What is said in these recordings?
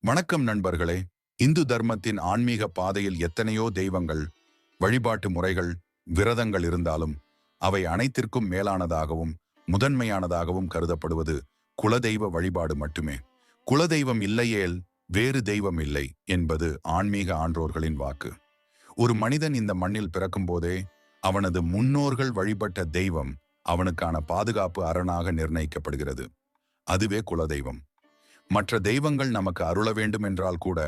வணக்கம் நண்பர்களே. இந்து தர்மத்தின் ஆன்மீக பாதையில் எத்தனையோ தெய்வங்கள் வழிபாட்டு முறைகள் விரதங்கள் இருந்தாலும் அவை அனைத்திற்கும் மேலானதாகவும் முதன்மையானதாகவும் கருதப்படுவது குலதெய்வ வழிபாடு மட்டுமே. குலதெய்வம் இல்லையேல் வேறு தெய்வம் இல்லை என்பது ஆன்மீக ஆன்றோர்களின் வாக்கு. ஒரு மனிதன் இந்த மண்ணில் பிறக்கும்போதே அவனது முன்னோர்கள் வழிபட்ட தெய்வம் அவனுக்கான பாதுகாப்பு அரணாக நிர்ணயிக்கப்படுகிறது. அதுவே குலதெய்வம். மற்ற தெய்வங்கள் நமக்கு அருள வேண்டும் என்றால் கூட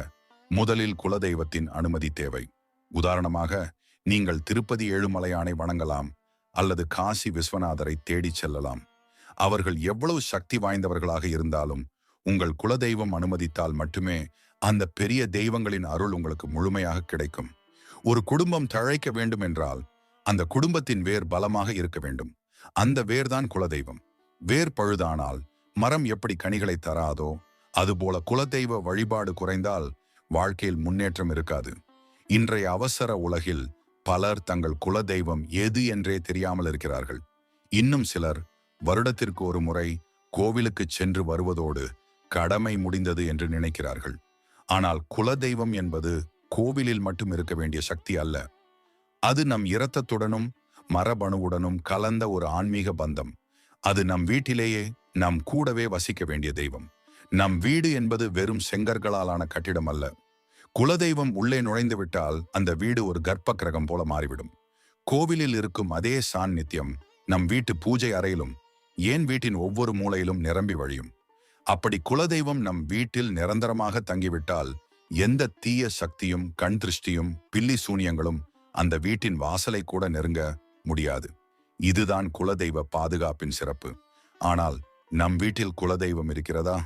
முதலில் குலதெய்வத்தின் அனுமதி தேவை. உதாரணமாக நீங்கள் திருப்பதி ஏழுமலையானை வணங்கலாம் அல்லது காசி விஸ்வநாதரை தேடிச் செல்லலாம். அவர்கள் எவ்வளவு சக்தி வாய்ந்தவர்களாக இருந்தாலும் உங்கள் குலதெய்வம் அனுமதித்தால் மட்டுமே அந்த பெரிய தெய்வங்களின் அருள் உங்களுக்கு முழுமையாக கிடைக்கும். ஒரு குடும்பம் தழைக்க வேண்டும் என்றால் அந்த குடும்பத்தின் வேர் பலமாக இருக்க வேண்டும். அந்த வேர்தான் குலதெய்வம். வேர் பழுதானால் மரம் எப்படி கனிகளை தராதோ அதுபோல குலதெய்வ வழிபாடு குறைந்தால் வாழ்க்கையில் முன்னேற்றம் இருக்காது. இன்றைய அவசர உலகில் பலர் தங்கள் குலதெய்வம் எது என்றே தெரியாமல் இருக்கிறார்கள். இன்னும் சிலர் வருடத்திற்கு ஒரு முறை கோவிலுக்கு சென்று வருவதோடு கடமை முடிந்தது என்று நினைக்கிறார்கள். ஆனால் குலதெய்வம் என்பது கோவிலில் மட்டும் இருக்க வேண்டிய சக்தி அல்ல. அது நம் இரத்தத்துடனும் மரபணுவுடனும் கலந்த ஒரு ஆன்மீக பந்தம். அது நம் வீட்டிலேயே நம் கூடவே வசிக்க வேண்டிய தெய்வம். நம் வீடு என்பது வெறும் செங்கற்களாலான கட்டிடம் அல்ல. குலதெய்வம் உள்ளே நுழைந்து விட்டால் அந்த வீடு ஒரு கர்ப்ப கிரகம் போல மாறிவிடும். கோவிலில் இருக்கும் அதே சாநித்தியம் நம் வீட்டு பூஜை அறையிலும் ஏன் வீட்டின் ஒவ்வொரு மூலையிலும் நிரம்பி வழியும். அப்படி குலதெய்வம் நம் வீட்டில் நிரந்தரமாக தங்கிவிட்டால் எந்த தீய சக்தியும் கண் திருஷ்டியும் பில்லி சூனியங்களும் அந்த வீட்டின் வாசலை கூட நெருங்க முடியாது. இதுதான் குலதெய்வ பாதுகாப்பின் சிறப்பு. ஆனால் நம் வீட்டில் குலதெய்வம் இருக்கிறதா?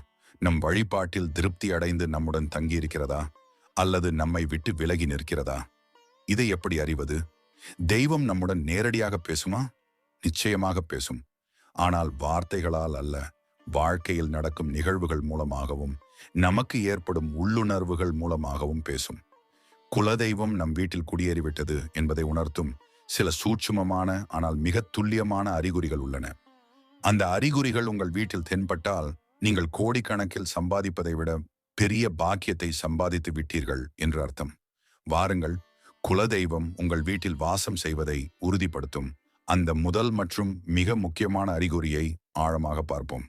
நம் வழிபாட்டில் திருப்தி அடைந்து நம்முடன் தங்கியிருக்கிறதா? அல்லது நம்மை விட்டு விலகி நிற்கிறதா? இதை எப்படி அறிவது? தெய்வம் நம்முடன் நேரடியாக பேசுமா? நிச்சயமாக பேசும். ஆனால் வார்த்தைகளால் அல்ல வாழ்க்கையில் நடக்கும் நிகழ்வுகள் மூலமாகவும் நமக்கு ஏற்படும் உள்ளுணர்வுகள் மூலமாகவும் பேசும். குலதெய்வம் நம் வீட்டில் குடியேறிவிட்டது என்பதை உணர்த்தும் சில சூட்சுமமான ஆனால் மிக துல்லியமான அறிகுறிகள் உள்ளன. அந்த அறிகுறிகள் உங்கள் வீட்டில் தென்பட்டால் நீங்கள் கோடிக்கணக்கில் சம்பாதிப்பதை விட பெரிய பாக்கியத்தை சம்பாதித்து விட்டீர்கள் என்று அர்த்தம். வாருங்கள் குலதெய்வம் உங்கள் வீட்டில் வாசம் செய்வதை உறுதிப்படுத்தும். அந்த முதல் மற்றும் மிக முக்கியமான அறிகுறியை ஆழமாக பார்ப்போம்.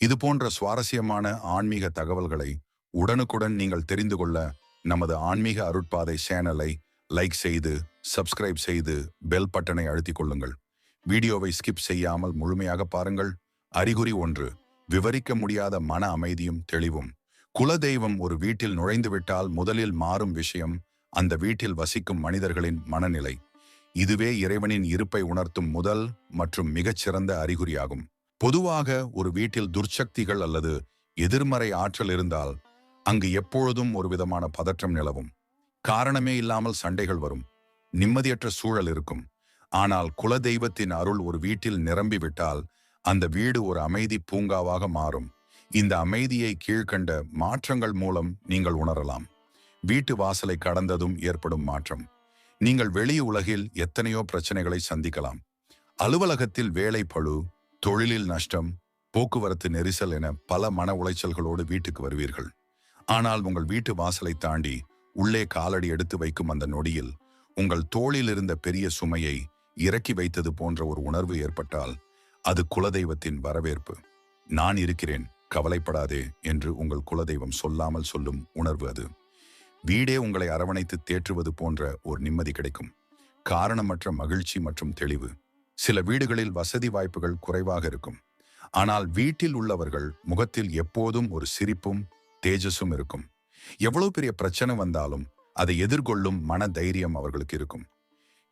இது போன்ற சுவாரஸ்யமான ஆன்மீக தகவல்களை உடனுக்குடன் நீங்கள் தெரிந்து கொள்ள நமது ஆன்மீக அருட்பாதை சேனலை லைக் செய்து சப்ஸ்கிரைப் செய்து பெல் பட்டனை அழுத்திக் கொள்ளுங்கள். வீடியோவை ஸ்கிப் செய்யாமல் முழுமையாக பாருங்கள். அறிகுறி ஒன்று விவரிக்க முடியாத மன அமைதியும் தெளிவும். குலதெய்வம் ஒரு வீட்டில் நுழைந்துவிட்டால் முதலில் மாறும் விஷயம் அந்த வீட்டில் வசிக்கும் மனிதர்களின் மனநிலை. இதுவே இறைவனின் இருப்பை உணர்த்தும் முதல் மற்றும் மிகச்சிறந்த அறிகுறியாகும். பொதுவாக ஒரு வீட்டில் துர்ச்சக்திகள் அல்லது எதிர்மறை ஆற்றல் இருந்தால் அங்கு எப்பொழுதும் ஒரு விதமான பதற்றம் நிலவும். காரணமே இல்லாமல் சண்டைகள் வரும். நிம்மதியற்ற சூழல் இருக்கும். ஆனால் குலதெய்வத்தின் அருள் ஒரு வீட்டில் நிரம்பிவிட்டால் அந்த வீடு ஒரு அமைதி பூங்காவாக மாறும். இந்த அமைதியை கீழ்கண்ட மாற்றங்கள் மூலம் நீங்கள் உணரலாம். வீட்டு வாசலை கடந்ததும் ஏற்படும் மாற்றம். நீங்கள் வெளி உலகில் எத்தனையோ பிரச்சனைகளை சந்திக்கலாம். அலுவலகத்தில் வேலை பழு தொழிலில் நஷ்டம் போக்குவரத்து நெரிசல் என பல மன உளைச்சல்களோடு வீட்டுக்கு வருவீர்கள். ஆனால் உங்கள் வீட்டு வாசலை தாண்டி உள்ளே காலடி எடுத்து வைக்கும் அந்த நொடியில் உங்கள் தோளில் இருந்த பெரிய சுமையை இறக்கி வைத்தது போன்ற ஒரு உணர்வு ஏற்பட்டால் அது குலதெய்வத்தின் வரவேற்பு. நான் இருக்கிறேன் கவலைப்படாதே என்று உங்கள் குலதெய்வம் சொல்லாமல் சொல்லும் உணர்வு அது. வீடே உங்களை அரவணைத்து தேற்றுவது போன்ற ஒரு நிம்மதி கிடைக்கும். காரணமற்ற மகிழ்ச்சி மற்றும் தெளிவு. சில வீடுகளில் வசதி வாய்ப்புகள் குறைவாக இருக்கும். ஆனால் வீட்டில் உள்ளவர்கள் முகத்தில் எப்போதும் ஒரு சிரிப்பும் தேஜஸும் இருக்கும். எவ்வளவு பெரிய பிரச்சனை வந்தாலும் அதை எதிர்கொள்ளும் மன தைரியம் அவர்களுக்கு இருக்கும்.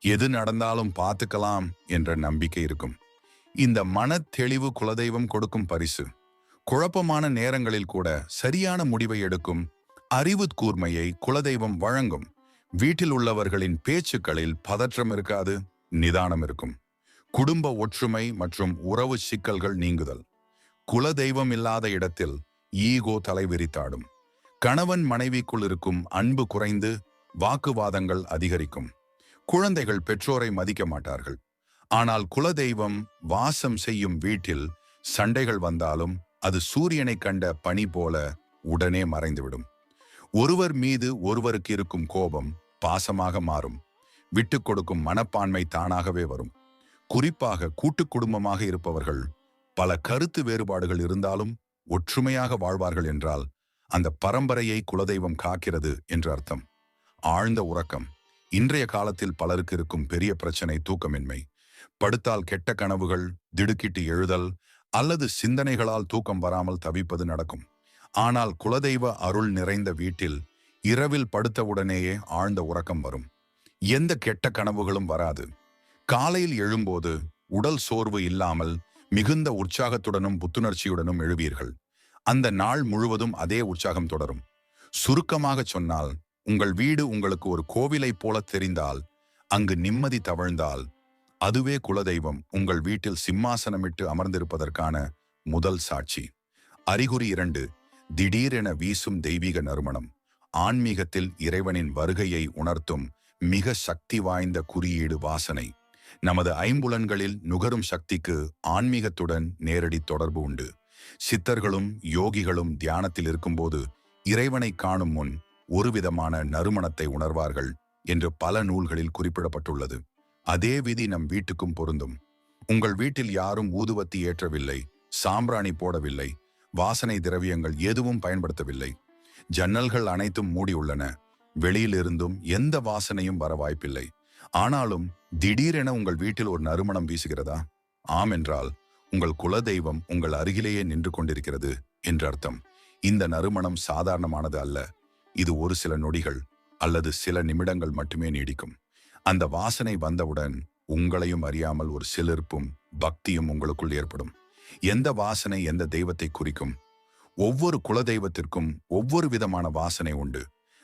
எது நடந்தாலும் பார்த்துக்கலாம் என்ற நம்பிக்கை இருக்கும். இந்த மனத்தெளிவு தெளிவு குலதெய்வம் கொடுக்கும் பரிசு. குழப்பமான நேரங்களில் கூட சரியான முடிவை எடுக்கும் அறிவு கூர்மையை குலதெய்வம் வழங்கும். வீட்டில் உள்ளவர்களின் பேச்சுக்களில் பதற்றம் இருக்காது நிதானம் இருக்கும். குடும்ப ஒற்றுமை மற்றும் உறவு சிக்கல்கள் நீங்குதல். குலதெய்வம் இல்லாத இடத்தில் ஈகோ தலைவிரித்தாடும் கணவன் மனைவிக்குள் இருக்கும் அன்பு குறைந்து வாக்குவாதங்கள் அதிகரிக்கும். குழந்தைகள் பெற்றோரை மதிக்க மாட்டார்கள். ஆனால் குலதெய்வம் வாசம் செய்யும் வீட்டில் சண்டைகள் வந்தாலும் அது சூரியனை கண்ட பனி போல உடனே மறைந்துவிடும். ஒருவர் மீது ஒருவருக்கு இருக்கும் கோபம் பாசமாக மாறும். விட்டு கொடுக்கும் மனப்பான்மை தானாகவே வரும். குறிப்பாக கூட்டு குடும்பமாக இருப்பவர்கள் பல கருத்து வேறுபாடுகள் இருந்தாலும் ஒற்றுமையாக வாழ்வார்கள் என்றால் அந்த பரம்பரையை குலதெய்வம் காக்கிறது என்று அர்த்தம். ஆழ்ந்த உறக்கம். இன்றைய காலத்தில் பலருக்கு இருக்கும் பெரிய பிரச்சனை தூக்கமின்மை. படுத்தால் கெட்ட கனவுகள் திடுக்கிட்டு எழுதல் அல்லது சிந்தனைகளால் தூக்கம் வராமல் தவிப்பது நடக்கும். ஆனால் குலதெய்வ அருள் நிறைந்த வீட்டில் இரவில் படுத்தவுடனேயே ஆழ்ந்த உறக்கம் வரும். எந்த கெட்ட கனவுகளும் வராது. காலையில் எழும்போது உடல் சோர்வு இல்லாமல் மிகுந்த உற்சாகத்துடனும் புத்துணர்ச்சியுடனும் எழுவீர்கள். அந்த நாள் முழுவதும் அதே உற்சாகம் தொடரும். சுருக்கமாக சொன்னால் உங்கள் வீடு உங்களுக்கு ஒரு கோவிலைப் போல தெரிந்தால் அங்கு நிம்மதி தவழ்ந்தால் அதுவே குலதெய்வம் உங்கள் வீட்டில் சிம்மாசனமிட்டு அமர்ந்திருப்பதற்கான முதல் சாட்சி. அறிகுறி இரண்டு திடீரென வீசும் தெய்வீக நறுமணம். ஆன்மீகத்தில் இறைவனின் வருகையை உணர்த்தும் மிக சக்தி வாய்ந்த குறியீடு வாசனை. நமது ஐம்புலன்களில் நுகரும் சக்திக்கு ஆன்மீகத்துடன் நேரடி தொடர்பு உண்டு. சித்தர்களும் யோகிகளும் தியானத்தில் இருக்கும்போது இறைவனை காணும் முன் ஒருவிதமான நறுமணத்தை உணர்வார்கள் என்று பல நூல்களில் குறிப்பிடப்பட்டுள்ளது. அதே விதி நம் வீட்டுக்கும் பொருந்தும். உங்கள் வீட்டில் யாரும் ஊதுவத்தி ஏற்றவில்லை சாம்பிராணி போடவில்லை வாசனை திரவியங்கள் எதுவும் பயன்படுத்தவில்லை. ஜன்னல்கள் அனைத்தும் மூடியுள்ளன வெளியிலிருந்தும் எந்த வாசனையும் வர வாய்ப்பில்லை. ஆனாலும் திடீரென உங்கள் வீட்டில் ஒரு நறுமணம் வீசுகிறதா? ஆம் என்றால் உங்கள் குலதெய்வம் உங்கள் அருகிலேயே நின்று கொண்டிருக்கிறது என்று அர்த்தம். இந்த நறுமணம் சாதாரணமானது அல்ல. இது ஒரு சில நொடிகள் அல்லது சில நிமிடங்கள் மட்டுமே நீடிக்கும். அந்த வாசனை வந்தவுடன் உங்களையும் அறியாமல் ஒரு சிலிர்ப்பும் பக்தியும் உங்களுக்குள் ஏற்படும். எந்த வாசனை எந்த தெய்வத்தை குறிக்கும்? ஒவ்வொரு குலதெய்வத்திற்கும் ஒவ்வொரு விதமான வாசனை உண்டு.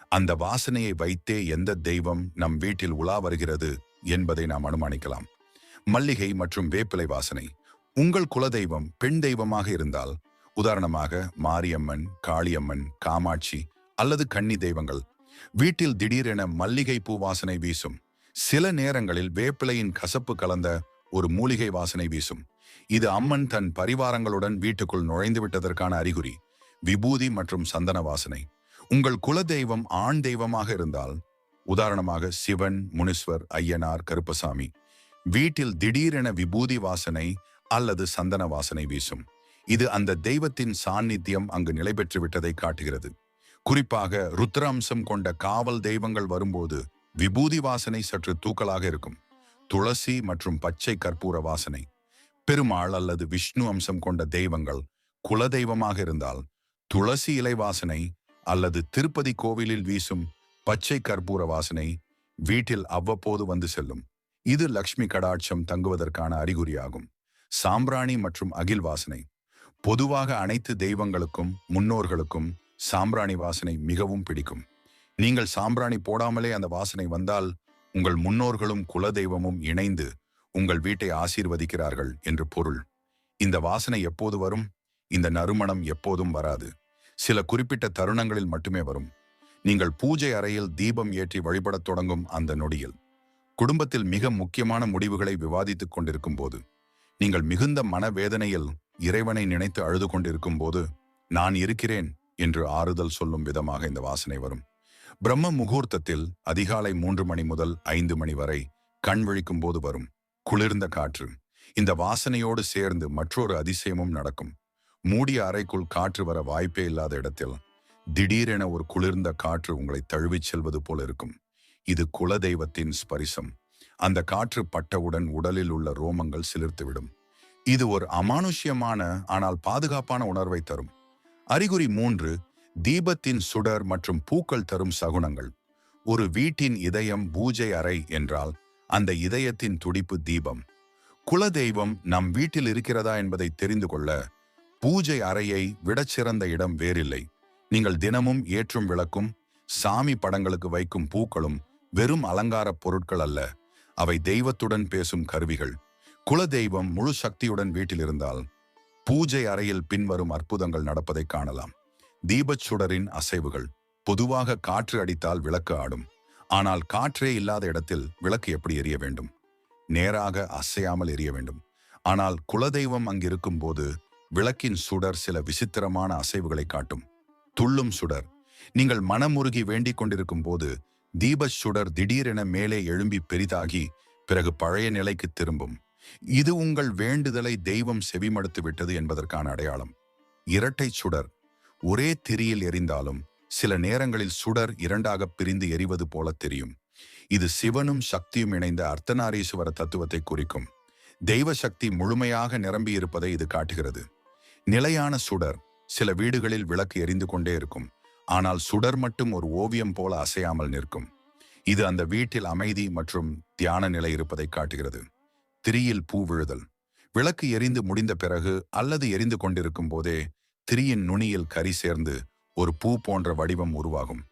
அந்த வாசனையை வைத்தே எந்த தெய்வம் நம் வீட்டில் உலா வருகிறது என்பதை நாம் அனுமானிக்கலாம். மல்லிகை மற்றும் வேப்பிலை வாசனை. உங்கள் குலதெய்வம் பெண் தெய்வமாக இருந்தால் உதாரணமாக மாரியம்மன் காளியம்மன் காமாட்சி அல்லது கன்னி தெய்வங்கள் வீட்டில் திடீரென மல்லிகை பூ வாசனை வீசும். சில நேரங்களில் வேப்பிலையின் கசப்பு கலந்த ஒரு மூலிகை வாசனை வீசும். இது அம்மன் தன் பரிவாரங்களுடன் வீட்டுக்குள் நுழைந்து விட்டதற்கான அறிகுறி விபூதி மற்றும் சந்தன வாசனை. உங்கள் குல தெய்வம் ஆண் தெய்வமாக இருந்தால் உதாரணமாக சிவன் முனீஸ்வர் ஐயனார் கருப்பசாமி வீட்டில் திடீரென விபூதி வாசனை அல்லது சந்தன வாசனை வீசும். இது அந்த தெய்வத்தின் சாநித்தியம் அங்கு நிலை பெற்று விட்டதை காட்டுகிறது. குறிப்பாக ருத்ராம்சம் கொண்ட காவல் தெய்வங்கள் வரும்போது விபூதி வாசனை சற்று தூக்கலாக இருக்கும். துளசி மற்றும் பச்சை கற்பூர வாசனை. பெருமாள் அல்லது விஷ்ணு அம்சம் கொண்ட தெய்வங்கள் குலதெய்வமாக இருந்தால் துளசி இலை வாசனை அல்லது திருப்பதி கோவிலில் வீசும் பச்சை கற்பூர வாசனை வீட்டில் அவ்வப்போது வந்து செல்லும். இது லக்ஷ்மி கடாட்சம் தங்குவதற்கான அறிகுறியாகும். சாம்பிராணி மற்றும் அகில் வாசனை. பொதுவாக அனைத்து தெய்வங்களுக்கும் முன்னோர்களுக்கும் சாம்பிராணி வாசனை மிகவும் பிடிக்கும். நீங்கள் சாம்பிராணி போடாமலே அந்த வாசனை வந்தால் உங்கள் முன்னோர்களும் குலதெய்வமும் இணைந்து உங்கள் வீட்டை ஆசீர்வதிக்கிறார்கள் என்று பொருள். இந்த வாசனை எப்போது வரும்? இந்த நறுமணம் எப்போதும் வராது. சில குறிப்பிட்ட தருணங்களில் மட்டுமே வரும். நீங்கள் பூஜை அறையில் தீபம் ஏற்றி வழிபடத் தொடங்கும் அந்த நொடியில். குடும்பத்தில் மிக முக்கியமான முடிவுகளை விவாதித்துக் கொண்டிருக்கும் போது நீங்கள் மிகுந்த மனவேதனையில் இறைவனை நினைத்து அழுது கொண்டிருக்கும் போது நான் இருக்கிறேன் என்று ஆறுதல் சொல்லும் விதமாக இந்த வாசனை வரும். பிரம்ம முகூர்த்தத்தில் அதிகாலை மூன்று மணி முதல் ஐந்து மணி வரை கண் விழிக்கும் போது வரும் குளிர்ந்த காற்று. இந்த வாசனையோடு சேர்ந்து மற்றொரு அதிசயமும் நடக்கும். மூடிய அறைக்குள் காற்று வர வாய்ப்பே இல்லாத இடத்தில் திடீரென ஒரு குளிர்ந்த காற்று உங்களை தழுவிச் செல்வது போல இருக்கும். இது குலதெய்வத்தின் ஸ்பரிசம். அந்த காற்று பட்டவுடன் உடலில் உள்ள ரோமங்கள் சிலிர்த்துவிடும். இது ஒரு அமானுஷ்யமான ஆனால் பாதுகாப்பான உணர்வை தரும். அறிகுறி மூன்று தீபத்தின் சுடர் மற்றும் பூக்கள் தரும் சகுனங்கள். ஒரு வீட்டின் இதயம் பூஜை அறை என்றால் அந்த இதயத்தின் துடிப்பு தீபம். குலதெய்வம் நம் வீட்டில் இருக்கிறதா என்பதை தெரிந்து கொள்ள பூஜை அறையை விடச் சிறந்த இடம் வேறில்லை. நீங்கள் தினமும் ஏற்றும் விளக்கும் சாமி படங்களுக்கு வைக்கும் பூக்களும் வெறும் அலங்கார பொருட்கள் அல்ல அவை தெய்வத்துடன் பேசும் கருவிகள். குலதெய்வம் முழு சக்தியுடன் வீட்டில் இருந்தால் பூஜை அறையில் பின்வரும் அற்புதங்கள் நடப்பதை காணலாம். தீபச் சுடரின் அசைவுகள் பொதுவாக காற்று அடித்தால் விளக்கு ஆடும். ஆனால் காற்றே இல்லாத இடத்தில் விளக்கு எப்படி எரிய வேண்டும்? நேராக அசையாமல் எரிய வேண்டும். ஆனால் குலதெய்வம் அங்கிருக்கும் போது விளக்கின் சுடர் சில விசித்திரமான அசைவுகளை காட்டும். துள்ளும் சுடர். நீங்கள் மனமுருகி வேண்டிக் கொண்டிருக்கும் போது தீப சுடர் திடீரென மேலே எழும்பி பெரிதாகி பிறகு பழைய நிலைக்கு திரும்பும். இது உங்கள் வேண்டுதலை தெய்வம் செவிமடுத்து விட்டது என்பதற்கான அடையாளம். இரட்டை சுடர். ஒரே திரியில் எரிந்தாலும் சில நேரங்களில் சுடர் இரண்டாக பிரிந்து எரிவது போல தெரியும். இது சிவனும் சக்தியும் இணைந்த அர்த்தநாரீஸ்வர தத்துவத்தை குறிக்கும். தெய்வ சக்தி முழுமையாக நிரம்பியிருப்பதை இது காட்டுகிறது. நிலையான சுடர் சில வீடுகளில் விளக்கு எரிந்து கொண்டே இருக்கும். ஆனால் சுடர் மட்டும் ஒரு ஓவியம் போல அசையாமல் நிற்கும். இது அந்த வீட்டில் அமைதி மற்றும் தியான நிலை இருப்பதை காட்டுகிறது. திரியில் பூ விழுதல். விளக்கு எரிந்து முடிந்த பிறகு அல்லது எரிந்து கொண்டிருக்கும் போதே திரியின் நுனியில் கரி சேர்ந்து ஒரு பூ போன்ற வடிவம் உருவாகும்.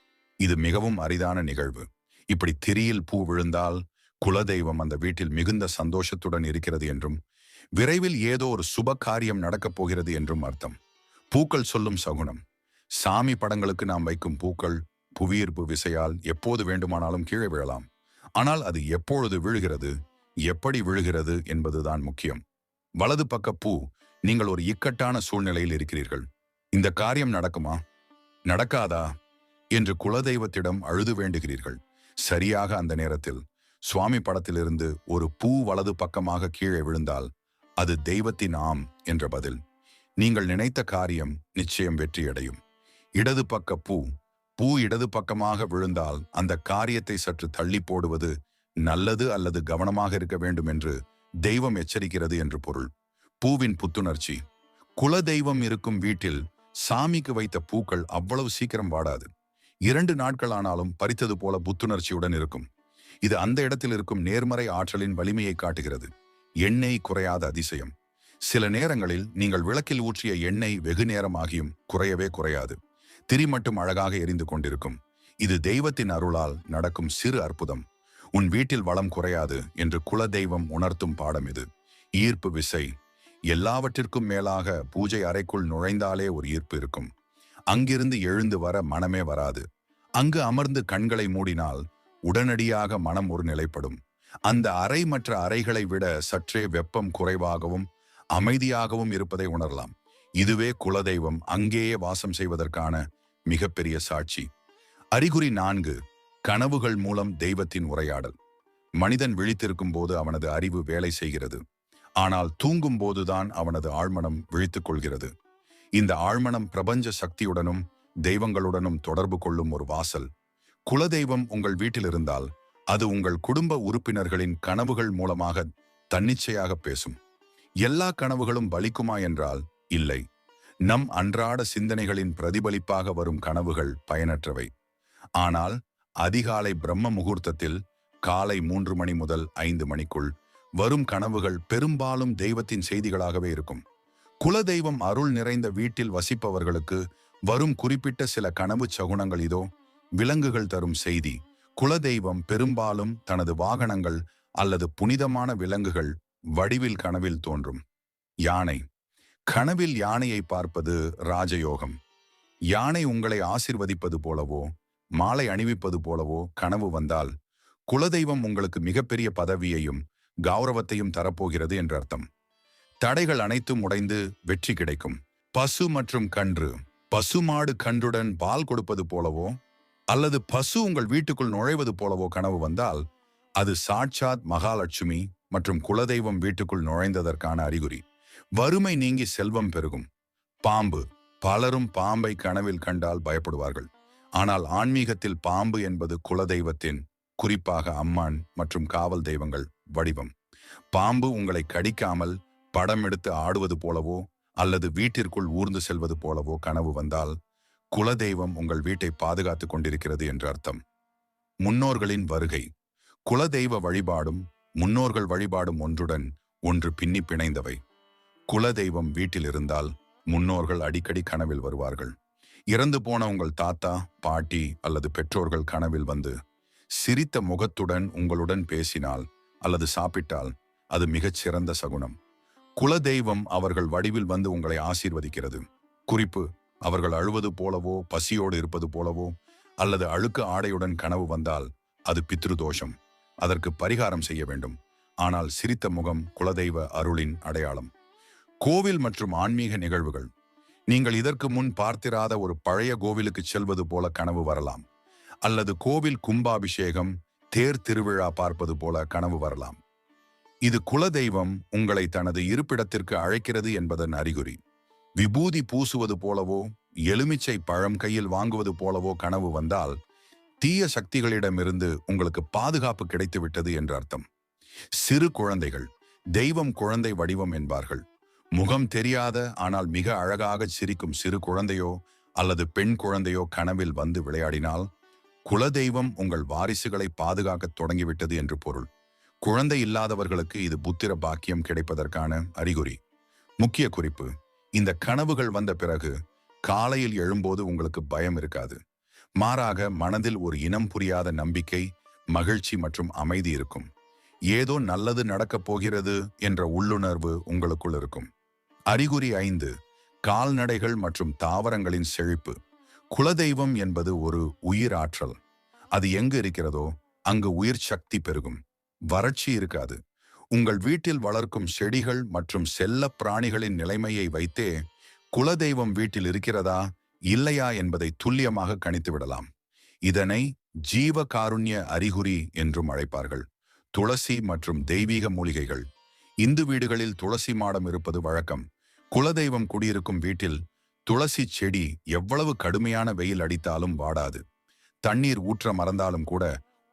இது மிகவும் அரிதான நிகழ்வு. இப்படி திரியில் பூ விழுந்தால் குலதெய்வம் அந்த வீட்டில் மிகுந்த சந்தோஷத்துடன் இருக்கிறது என்றும் விரைவில் ஏதோ ஒரு சுப காரியம் நடக்கப் போகிறது என்றும் அர்த்தம். பூக்கள் சொல்லும் சகுனம். சாமி படங்களுக்கு நாம் வைக்கும் பூக்கள் புவியீர்ப்பு விசையால் எப்போது வேண்டுமானாலும் கீழே விழலாம். ஆனால் அது எப்பொழுது விழுகிறது எப்படி விழுகிறது என்பதுதான் முக்கியம். வலது பக்க பூ நீங்கள் ஒரு இக்கட்டான சூழ்நிலையில் இருக்கிறீர்கள். இந்த காரியம் நடக்குமா? நடக்காதா? என்று குலதெய்வத்திடம் அழுது வேண்டுகிறீர்கள். சரியாக அந்த நேரத்தில் சுவாமி படத்திலிருந்து ஒரு பூ வலது பக்கமாக கீழே விழுந்தால் அது தெய்வத்தின் ஆம் என்ற பதில். நீங்கள் நினைத்த காரியம் நிச்சயம் வெற்றியடையும். இடது பக்க பூ பூ இடது பக்கமாக விழுந்தால் அந்த காரியத்தை சற்று தள்ளி போடுவது நல்லது அல்லது கவனமாக இருக்க வேண்டும் என்று தெய்வம் எச்சரிக்கிறது என்று பொருள். பூவின் புத்துணர்ச்சி. குல தெய்வம் இருக்கும் வீட்டில் சாமிக்கு வைத்த பூக்கள் அவ்வளவு சீக்கிரம் வாடாது. இரண்டு நாட்கள் ஆனாலும் பறித்தது போல புத்துணர்ச்சியுடன் இருக்கும். இது அந்த இடத்தில் இருக்கும் நேர்மறை ஆற்றலின் வலிமையை காட்டுகிறது. எண்ணெய் குறையாத அதிசயம். சில நேரங்களில் நீங்கள் விளக்கில் ஊற்றிய எண்ணெய் வெகு நேரமாகியும் குறையவே குறையாது. திரி மட்டும் அழகாக எரிந்து கொண்டிருக்கும். இது தெய்வத்தின் அருளால் நடக்கும் சிறு அற்புதம். உன் வீட்டில் வளம் குறையாது என்று குல தெய்வம் உணர்த்தும் பாடம் இது. ஈர்ப்பு விசை எல்லாவற்றிற்கும் மேலாக பூஜை அறைக்குள் நுழைந்தாலே ஒரு ஈர்ப்பு இருக்கும். அங்கிருந்து எழுந்து வர மனமே வராது. அங்கு அமர்ந்து கண்களை மூடினால் உடனடியாக மனம் ஒரு நிலைப்படும். அந்த அறை மற்ற அறைகளை விட சற்றே வெப்பம் குறைவாகவும் அமைதியாகவும் இருப்பதை உணரலாம். இதுவே குலதெய்வம் அங்கேயே வாசம் செய்வதற்கான மிகப்பெரிய சாட்சி. அறிகுறி நான்கு கனவுகள் மூலம் தெய்வத்தின் உரையாடல். மனிதன் விழித்திருக்கும் போது அவனது அறிவு வேலை செய்கிறது. ஆனால் தூங்கும் போதுதான் அவனது ஆழ்மனம் விழித்துக் கொள்கிறது இந்த ஆழ்மனம் பிரபஞ்ச சக்தியுடனும் தெய்வங்களுடனும் தொடர்பு கொள்ளும் ஒரு வாசல். குலதெய்வம் உங்கள் வீட்டில் இருந்தால் அது உங்கள் குடும்ப உறுப்பினர்களின் கனவுகள் மூலமாக தன்னிச்சையாக பேசும். எல்லா கனவுகளும் பலிக்குமா என்றால் இல்லை. நம் அன்றாட சிந்தனைகளின் பிரதிபலிப்பாக வரும் கனவுகள் பயனற்றவை. ஆனால் அதிகாலை பிரம்ம முகூர்த்தத்தில் காலை மூன்று மணி முதல் ஐந்து மணிக்குள் வரும் கனவுகள் பெரும்பாலும் தெய்வத்தின் செய்திகளாகவே இருக்கும். குல தெய்வம் அருள் நிறைந்த வீட்டில் வசிப்பவர்களுக்கு வரும் குறிப்பிட்ட சில கனவு சகுனங்கள் இதோ விலங்குகள் தரும் செய்தி. குலதெய்வம் பெரும்பாலும் தனது வாகனங்கள் அல்லது புனிதமான விலங்குகள் வடிவில் கனவில் தோன்றும். யானை. கனவில் யானையை பார்ப்பது ராஜயோகம். யானை உங்களை ஆசிர்வதிப்பது போலவோ மாலை அணிவிப்பது போலவோ கனவு வந்தால் குலதெய்வம் உங்களுக்கு மிகப்பெரிய பதவியையும் கௌரவத்தையும் தரப்போகிறது என்று அர்த்தம். தடைகள் அனைத்தும் உடைந்து வெற்றி கிடைக்கும். பசு மற்றும் கன்று பசுமாடு கன்றுடன் பால் கொடுப்பது போலவோ அல்லது பசு உங்கள் வீட்டுக்குள் நுழைவது போலவோ கனவு வந்தால் அது சாட்சாத் மகாலட்சுமி மற்றும் குலதெய்வம் வீட்டுக்குள் நுழைந்ததற்கான அறிகுறி. வறுமை நீங்கி செல்வம் பெருகும். பாம்பு பலரும் பாம்பை கனவில் கண்டால் பயப்படுவார்கள். ஆனால் ஆன்மீகத்தில் பாம்பு என்பது குலதெய்வத்தின் குறிப்பாக அம்மான் மற்றும் காவல் தெய்வங்கள் வடிவம். பாம்பு உங்களை கடிக்காமல் படம் எடுத்து ஆடுவது போலவோ அல்லது வீட்டிற்குள் ஊர்ந்து செல்வது போலவோ கனவு வந்தால் குலதெய்வம் உங்கள் வீட்டை பாதுகாத்துக் கொண்டிருக்கிறது என்று அர்த்தம். முன்னோர்களின் வருகை. குலதெய்வ வழிபாடும் முன்னோர்கள் வழிபாடும் ஒன்றுடன் ஒன்று பின்னி பிணைந்தவை. குலதெய்வம் வீட்டில் இருந்தால் முன்னோர்கள் அடிக்கடி கனவில் வருவார்கள். இறந்து போன உங்கள் தாத்தா பாட்டி அல்லது பெற்றோர்கள் கனவில் வந்து சிரித்த முகத்துடன் உங்களுடன் பேசினால் அல்லது சாப்பிட்டால் அது மிகச் சிறந்த சகுனம். குலதெய்வம் அவர்கள் வடிவில் வந்து உங்களை ஆசீர்வதிக்கிறது. குறிப்பு அவர்கள் அழுவது போலவோ பசியோடு இருப்பது போலவோ அல்லது அழுக்கு ஆடையுடன் கனவு வந்தால் அது பித்ருதோஷம். அதற்கு பரிகாரம் செய்ய வேண்டும். ஆனால் சிரித்த முகம் குலதெய்வ அருளின் அடையாளம். கோவில் மற்றும் ஆன்மீக நிகழ்வுகள். நீங்கள் இதற்கு முன் பார்த்திராத ஒரு பழைய கோவிலுக்கு செல்வது போல கனவு வரலாம். அல்லது கோவில் கும்பாபிஷேகம் தேர் திருவிழா பார்ப்பது போல கனவு வரலாம். இது குலதெய்வம் உங்களை தனது இருப்பிடத்திற்கு அழைக்கிறது என்பதன் அறிகுறி. விபூதி பூசுவது போலவோ எலுமிச்சை பழம் கையில் வாங்குவது போலவோ கனவு வந்தால் தீய சக்திகளிடமிருந்து உங்களுக்கு பாதுகாப்பு கிடைத்து விட்டது என்று அர்த்தம். சிறு குழந்தைகள் தெய்வம் குழந்தை வடிவம் என்பார்கள். முகம் தெரியாத ஆனால் மிக அழகாக சிரிக்கும் சிறு குழந்தையோ அல்லது பெண் குழந்தையோ கனவில் வந்து விளையாடினால் குலதெய்வம் உங்கள் வாரிசுகளை பாதுகாக்க தொடங்கிவிட்டது என்று பொருள். குழந்தை இல்லாதவர்களுக்கு இது புத்திர பாக்கியம் கிடைப்பதற்கான அறிகுறி. முக்கிய குறிப்பு இந்த கனவுகள் வந்த பிறகு காலையில் எழும்போது உங்களுக்கு பயம் இருக்காது. மாறாக மனதில் ஒரு இனம் புரியாத நம்பிக்கை மகிழ்ச்சி மற்றும் அமைதி இருக்கும். ஏதோ நல்லது நடக்கப் போகிறது என்ற உள்ளுணர்வு உங்களுக்குள் இருக்கும். அறிகுறி ஐந்து கால்நடைகள் மற்றும் தாவரங்களின் செழிப்பு. குலதெய்வம் என்பது ஒரு உயிர் ஆற்றல். அது எங்கு இருக்கிறதோ அங்கு உயிர் சக்தி பெருகும். வறட்சி இருக்காது. உங்கள் வீட்டில் வளர்க்கும் செடிகள் மற்றும் செல்ல பிராணிகளின் நிலைமையை வைத்தே குலதெய்வம் வீட்டில் இருக்கிறதா இல்லையா என்பதை துல்லியமாக கணித்து விடலாம். இதனை ஜீவ காருண்ய அறிகுறி என்றும் அழைப்பார்கள். துளசி மற்றும் தெய்வீக மூலிகைகள். இந்து வீடுகளில் துளசி மாடம் இருப்பது வழக்கம். குலதெய்வம் குடியிருக்கும் வீட்டில் துளசி செடி எவ்வளவு கடுமையான வெயில் அடித்தாலும் வாடாது. தண்ணீர் ஊற்ற மறந்தாலும் கூட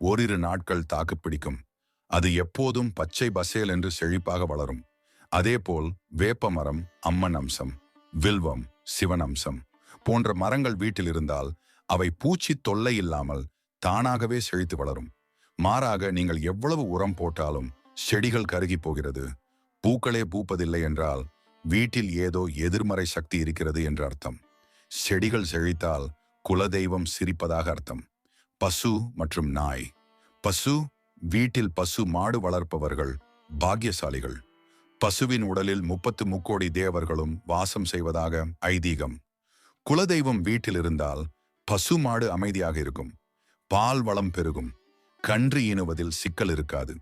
ஓரிரு நாட்கள் தாக்குப்பிடிக்கும் அது எப்போதும் பச்சை பசேல் என்று செழிப்பாக வளரும். அதேபோல் வேப்ப மரம் அம்மன் அம்சம் வில்வம் சிவன் அம்சம் போன்ற மரங்கள் வீட்டில் இருந்தால் அவை பூச்சி தொல்லை இல்லாமல் தானாகவே செழித்து வளரும். மாறாக நீங்கள் எவ்வளவு உரம் போட்டாலும் செடிகள் கருகி போகிறது. பூக்களே பூப்பதில்லை என்றால் வீட்டில் ஏதோ எதிர்மறை சக்தி இருக்கிறது என்று அர்த்தம். செடிகள் செழித்தால் குலதெய்வம் சிரிப்பதாக அர்த்தம். பசு மற்றும் நாய். பசு வீட்டில் பசு மாடு வளர்ப்பவர்கள் பாக்கியசாலிகள். பசுவின் உடலில் முப்பத்து முக்கோடி தேவர்களும் வாசம் செய்வதாக ஐதீகம். குலதெய்வம் வீட்டில் இருந்தால் பசு மாடு அமைதியாக இருக்கும். பால் வளம் பெருகும். கன்று ஈனுவதில் சிக்கல் இருக்காது.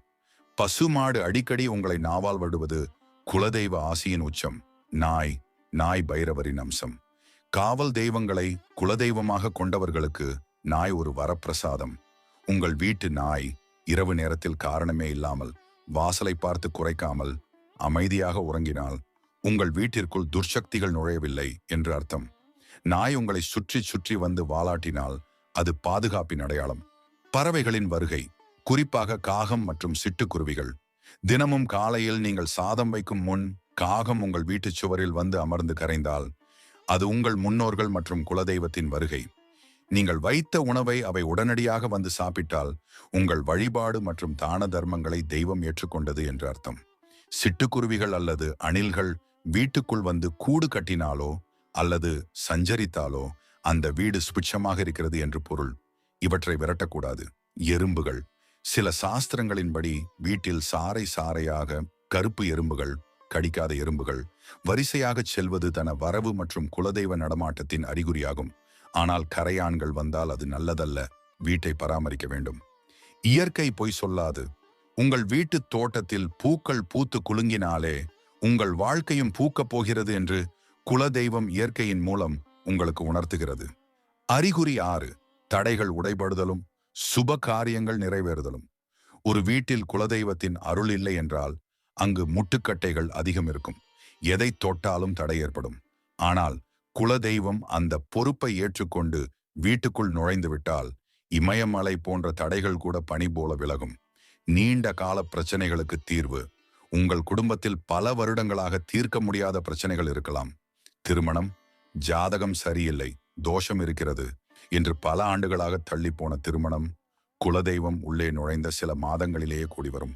பசு மாடு அடிக்கடி உங்களை நாவால் வருவது குலதெய்வ ஆசியின் உச்சம் நாய் நாய் பைரவரின் அம்சம். காவல் தெய்வங்களை குலதெய்வமாக கொண்டவர்களுக்கு நாய் ஒரு வரப்பிரசாதம். உங்கள் வீட்டு நாய் இரவு நேரத்தில் காரணமே இல்லாமல் வாசலை பார்த்து குறைக்காமல் அமைதியாக உறங்கினால் உங்கள் வீட்டிற்குள் துர்சக்திகள் நுழையவில்லை என்று அர்த்தம். நாய் உங்களை சுற்றி சுற்றி வந்து வாலாட்டினால் அது பாதுகாப்பின் அடையாளம். பறவைகளின் வருகை குறிப்பாக காகம் மற்றும் சிட்டுக்குருவிகள் தினமும் காலையில் நீங்கள் சாதம் வைக்கும் முன் காகம் உங்கள் வீட்டுச் சுவரில் வந்து அமர்ந்து கரைந்தால் அது உங்கள் முன்னோர்கள் மற்றும் குலதெய்வத்தின் வருகை. நீங்கள் வைத்த உணவை அவை உடனடியாக வந்து சாப்பிட்டால் உங்கள் வழிபாடு மற்றும் தான தர்மங்களை தெய்வம் ஏற்றுக்கொண்டது என்று அர்த்தம். சிட்டுக்குருவிகள் அல்லது அணில்கள் வீட்டுக்குள் வந்து கூடு கட்டினாலோ அல்லது சஞ்சரித்தாலோ அந்த வீடு சுபிட்சமாக இருக்கிறது என்று பொருள். இவற்றை விரட்டக்கூடாது. எறும்புகள் சில சாஸ்திரங்களின்படி வீட்டில் சாறை சாறையாக கருப்பு எறும்புகள் கடிக்காத எறும்புகள் வரிசையாகச் செல்வது தன வரவு மற்றும் குலதெய்வ நடமாட்டத்தின் அறிகுறியாகும். ஆனால் கரையான்கள் வந்தால் அது நல்லதல்ல. வீட்டை பராமரிக்க வேண்டும். இயற்கை பொய் சொல்லாது. உங்கள் வீட்டு தோட்டத்தில் பூக்கள் பூத்து குலுங்கினாலே உங்கள் வாழ்க்கையும் பூக்கப் போகிறது என்று குலதெய்வம் இயற்கையின் மூலம் உங்களுக்கு உணர்த்துகிறது. அறிகுறி ஆறு. தடைகள் உடைபடுதலும் சுப காரியங்கள் நிறைவேறுதலும். ஒரு வீட்டில் குலதெய்வத்தின் அருள் இல்லை என்றால் அங்கு முட்டுக்கட்டைகள் அதிகம் இருக்கும். எதை தொட்டாலும் தடை ஏற்படும். ஆனால் குலதெய்வம் அந்த பொறுப்பை ஏற்றுக்கொண்டு வீட்டுக்குள் நுழைந்துவிட்டால் இமயமலை போன்ற தடைகள் கூட பனி போல விலகும். நீண்ட கால பிரச்சனைகளுக்கு தீர்வு. உங்கள் குடும்பத்தில் பல வருடங்களாக தீர்க்க முடியாத பிரச்சனைகள் இருக்கலாம். திருமணம் ஜாதகம் சரியில்லை தோஷம் இருக்கிறது. என்று பல ஆண்டுகளாக தள்ளிப்போன திருமணம் குலதெய்வம் உள்ளே நுழைந்த சில மாதங்களிலேயே கூடி வரும்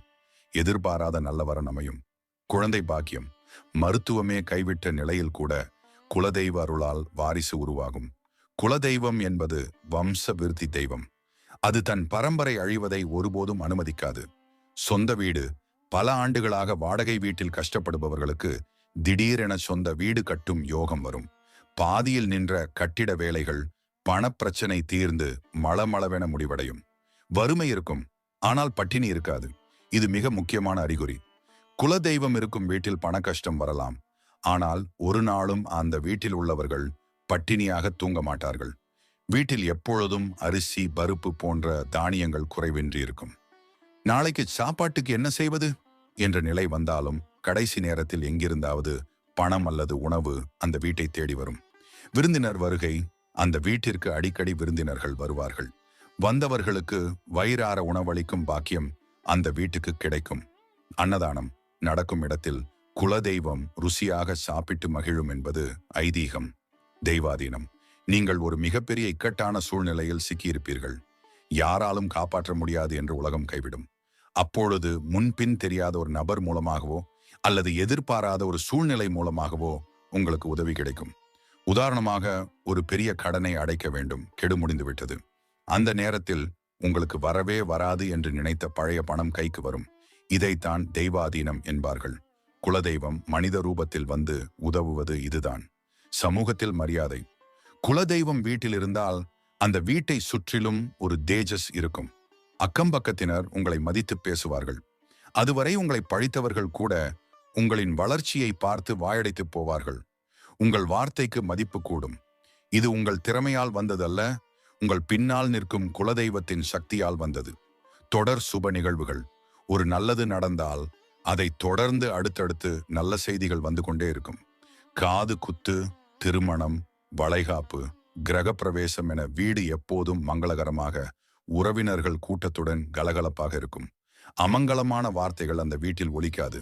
எதிர்பாராத நல்ல வரன் அமையும். குழந்தை பாக்கியம். மருத்துவமே கைவிட்ட நிலையில் கூட குலதெய்வ அருளால் வாரிசு உருவாகும். குலதெய்வம் என்பது வம்ச விருத்தி தெய்வம். அது தன் பரம்பரை அழிவதை ஒருபோதும் அனுமதிக்காது. சொந்த வீடு. பல ஆண்டுகளாக வாடகை வீட்டில் கஷ்டப்படுபவர்களுக்கு திடீரென சொந்த வீடு கட்டும் யோகம் வரும். பாதியில் நின்ற கட்டிட வேலைகள் பணப்பிரச்சனை தீர்ந்து மளமளவென முடிவடையும். வறுமை இருக்கும் ஆனால் பட்டினி இருக்காது. இது மிக முக்கியமான அறிகுறி. குலதெய்வம் இருக்கும் வீட்டில் பண கஷ்டம் வரலாம். ஆனால் ஒரு நாளும் அந்த வீட்டில் உள்ளவர்கள் பட்டினியாக தூங்க மாட்டார்கள். வீட்டில் எப்பொழுதும் அரிசி பருப்பு போன்ற தானியங்கள் குறைவின்றி இருக்கும். நாளைக்கு சாப்பாட்டுக்கு என்ன செய்வது? என்ற நிலை வந்தாலும் கடைசி நேரத்தில் எங்கிருந்தாவது பணம் அல்லது உணவு அந்த வீட்டை தேடி வரும். விருந்தினர் வருகை அந்த வீட்டிற்கு அடிக்கடி விருந்தினர்கள் வருவார்கள். வந்தவர்களுக்கு வயிறார உணவளிக்கும் பாக்கியம் அந்த வீட்டுக்கு கிடைக்கும். அன்னதானம் நடக்கும் இடத்தில் குலதெய்வம் ருசியாக சாப்பிட்டு மகிழும் என்பது ஐதீகம். தெய்வாதீனம். நீங்கள் ஒரு மிகப்பெரிய இக்கட்டான சூழ்நிலையில் சிக்கியிருப்பீர்கள். யாராலும் காப்பாற்ற முடியாது என்று உலகம் கைவிடும். அப்பொழுது முன்பின் தெரியாத ஒரு நபர் மூலமாகவோ அல்லது எதிர்பாராத ஒரு சூழ்நிலை மூலமாகவோ உங்களுக்கு உதவி கிடைக்கும். உதாரணமாக ஒரு பெரிய கடனை அடைக்க வேண்டும். கெடு முடிந்து விட்டது அந்த நேரத்தில் உங்களுக்கு வரவே வராது என்று நினைத்த பழைய பணம் கைக்கு வரும். இதைத்தான் தெய்வாதீனம் என்பார்கள். குலதெய்வம் மனித ரூபத்தில் வந்து உதவுவது இதுதான். சமூகத்தில் மரியாதை. குலதெய்வம் வீட்டில் இருந்தால் அந்த வீட்டை சுற்றிலும் ஒரு தேஜஸ் இருக்கும். அக்கம்பக்கத்தினர் உங்களை மதித்து பேசுவார்கள். அதுவரை உங்களை பழித்தவர்கள் கூட உங்களின் வளர்ச்சியை பார்த்து வாயடைத்து போவார்கள். உங்கள் வார்த்தைக்கு மதிப்பு கூடும். இது உங்கள் திறமையால் வந்ததல்ல உங்கள் பின்னால் நிற்கும் குலதெய்வத்தின் சக்தியால் வந்தது. தொடர் சுப நிகழ்வுகள். ஒரு நல்லது நடந்தால் அதை தொடர்ந்து அடுத்தடுத்து நல்ல செய்திகள் வந்து கொண்டே இருக்கும். காது குத்து திருமணம் வளைகாப்பு கிரகப்பிரவேசம் என வீடு எப்போதும் மங்களகரமாக உறவினர்கள் கூட்டத்துடன் கலகலப்பாக இருக்கும். அமங்கலமான வார்த்தைகள் அந்த வீட்டில் ஒலிக்காது.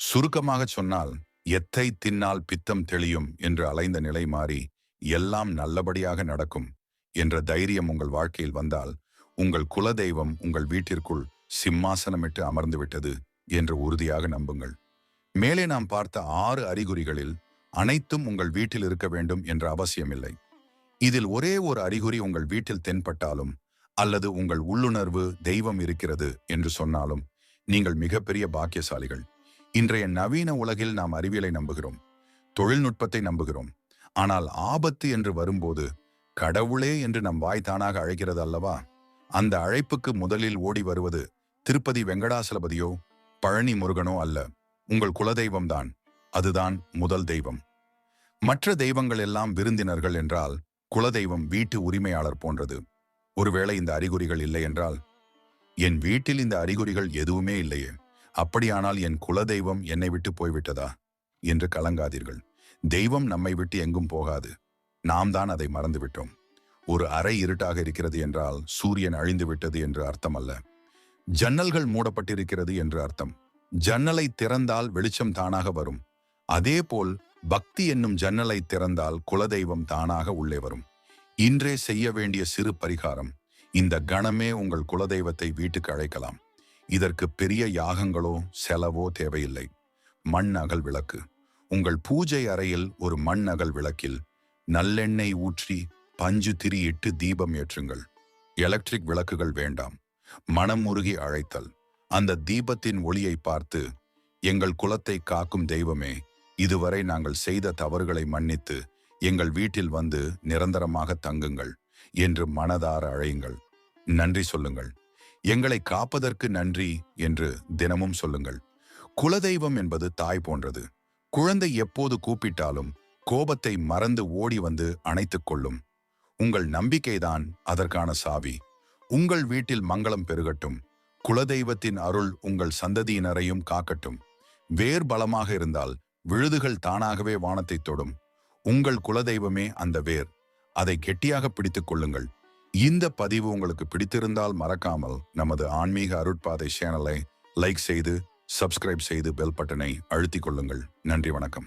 சுருக்கமாக சொன்னால் எத்தை தின்னால் பித்தம் தெளியும் என்று அலைந்த நிலை மாறி எல்லாம் நல்லபடியாக நடக்கும் என்ற தைரியம் உங்கள் வாழ்க்கையில் வந்தால் உங்கள் குலதெய்வம் உங்கள் வீட்டிற்குள் சிம்மாசனமிட்டு அமர்ந்துவிட்டது என்று உறுதியாக நம்புங்கள். மேலே நாம் பார்த்த ஆறு அறிகுறிகளில் அனைத்தும் உங்கள் வீட்டில் இருக்க வேண்டும் என்ற அவசியமில்லை. இதில் ஒரே ஒரு அறிகுறி உங்கள் வீட்டில் தென்பட்டாலும் அல்லது உங்கள் உள்ளுணர்வு தெய்வம் இருக்கிறது என்று சொன்னாலும் நீங்கள் மிகப்பெரிய பாக்கியசாலிகள். இன்றைய நவீன உலகில் நாம் அறிவியலை நம்புகிறோம் தொழில்நுட்பத்தை நம்புகிறோம். ஆனால் ஆபத்து என்று வரும்போது கடவுளே என்று நம் வாய் தானாக அழைக்கிறது அல்லவா? அந்த அழைப்புக்கு முதலில் ஓடி வருவது திருப்பதி வெங்கடாசலபதியோ பழனி முருகனோ அல்ல. உங்கள் குலதெய்வம்தான் அதுதான் முதல் தெய்வம். மற்ற தெய்வங்கள் எல்லாம் விருந்தினர்கள் என்றால் குலதெய்வம் வீட்டு உரிமையாளர் போன்றது. ஒருவேளை இந்த அறிகுறிகள் இல்லை என்றால் என் வீட்டில் இந்த அறிகுறிகள் எதுவுமே இல்லையே. அப்படியானால் என் குலதெய்வம் என்னை விட்டு போய்விட்டதா? என்று கலங்காதீர்கள். தெய்வம் நம்மை விட்டு எங்கும் போகாது. நாம் தான் அதை மறந்துவிட்டோம். ஒரு அறை இருட்டாக இருக்கிறது என்றால் சூரியன் அழிந்து விட்டது என்று அர்த்தம் அல்ல ஜன்னல்கள் மூடப்பட்டிருக்கிறது என்று அர்த்தம். ஜன்னலை திறந்தால் வெளிச்சம் தானாக வரும். அதேபோல் பக்தி என்னும் ஜன்னலை திறந்தால் குலதெய்வம் தானாக உள்ளே வரும். இன்றே செய்ய வேண்டிய சிறு பரிகாரம். இந்த கணமே உங்கள் குலதெய்வத்தை வீட்டுக்கு அழைக்கலாம். இதற்கு பெரிய யாகங்களோ செலவோ தேவையில்லை. மண் அகல் விளக்கு. உங்கள் பூஜை அறையில் ஒரு மண் அகல் விளக்கில் நல்லெண்ணெய் ஊற்றி பஞ்சு திரியிட்டு தீபம் ஏற்றுங்கள். எலக்ட்ரிக் விளக்குகள் வேண்டாம். மனம் முருகி அழைத்தல். அந்த தீபத்தின் ஒளியை பார்த்து எங்கள் குலத்தை காக்கும் தெய்வமே இதுவரை நாங்கள் செய்த தவறுகளை மன்னித்து எங்கள் வீட்டில் வந்து நிரந்தரமாக தங்குங்கள் என்று மனதார அழையுங்கள். நன்றி சொல்லுங்கள். எங்களை காப்பதற்கு நன்றி என்று தினமும் சொல்லுங்கள். குலதெய்வம் என்பது தாய் போன்றது. குழந்தை எப்போது கூப்பிட்டாலும் கோபத்தை மறந்து ஓடி வந்து அணைத்துக் கொள்ளும். உங்கள் நம்பிக்கைதான் அதற்கான சாவி. உங்கள் வீட்டில் மங்களம் பெருகட்டும். குலதெய்வத்தின் அருள் உங்கள் சந்ததியினரையும் காக்கட்டும். வேர் பலமாக இருந்தால் விழுதுகள் தானாகவே வானத்தை தொடும். உங்கள் குலதெய்வமே அந்த வேர். அதை கெட்டியாக பிடித்துக் கொள்ளுங்கள். இந்த பதிவு உங்களுக்கு பிடித்திருந்தால் மறக்காமல் நமது ஆன்மீக அருட்பாதை சேனலை லைக் செய்து சப்ஸ்கிரைப் செய்து பெல் பட்டனை அழுத்திக் கொள்ளுங்கள். நன்றி வணக்கம்.